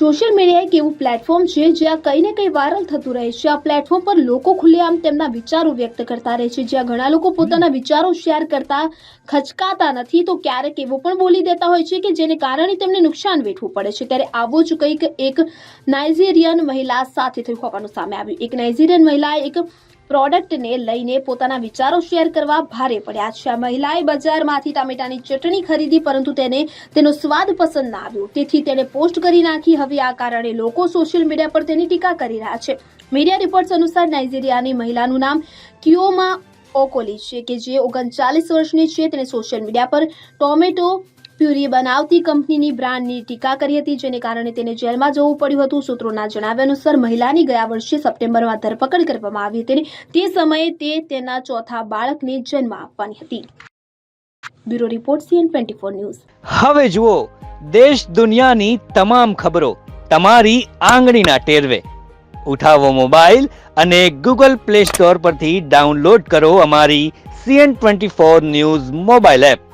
Social media એક એવું platform છે જ્યાં કંઈ ને કંઈ વાયરલ થતું રહે છે. આ પ્લેટફોર્મ પર લોકો ખુલ્લેઆમ તેમના વિચારો વ્યક્ત કરતા રહે છે. જ્યાં ઘણા લોકો પોતાના વિચારો શેર કરતા ખચકાતા નથી. તો ક્યારેક એવો પણ બોલી દેતા હોય છે કે જેને કારણે તેમને નુકસાન વેઠવું પડે છે. ત્યારે આવો જ કંઈક એક નાઇજીરિયન મહિલા સાથે થયું હોવાનું સામે આવ્યું. એક નાઇજીરિયન મહિલાએ એક પ્રોડક્ટને લઈને પોતાના વિચારો શેર કરવા ભારે પડ્યા છે. આ મહિલાએ બજારમાંથી ટામેટાની ચટણી ખરીદી, પરંતુ તેને તેનો સ્વાદ પસંદ ના આવ્યો. તેથી તેણે પોસ્ટ કરી નાખી. હવે આ કારણે લોકો સોશિયલ મીડિયા પર તેની ટીકા કરી રહ્યા છે. મીડિયા રિપોર્ટ્સ અનુસાર નાઇજીરિયાની મહિલાનું નામ કિયોમા ઓકોલી છે, કે જે ઓગણચાલીસ વર્ષની છે. તેને સોશિયલ મીડિયા પર ટોમેટો પ્યુરી બનાવતી કંપનીની બ્રાન્ડની ટીકા કરી હતી, જેને કારણે તેને જેલમાં જવું પડ્યું હતું. સૂત્રોના જણાવ્યા અનુસાર, મહિલાની ગયા વર્ષે સપ્ટેમ્બરમાં ધરપકડ કરવામાં આવી હતી તે સમયે તે તેના ચોથા બાળકને જન્મ આપવાની હતી. Bureau report CN twenty four news. હવે જુઓ, દેશ દુનિયાની તમામ ખબરો તમારી આંગળીના ટેરવે. ઉઠાવો મોબાઈલ અને ગૂગલ પ્લે સ્ટોર પરથી ડાઉનલોડ કરો અમારી CN twenty four news mobile app.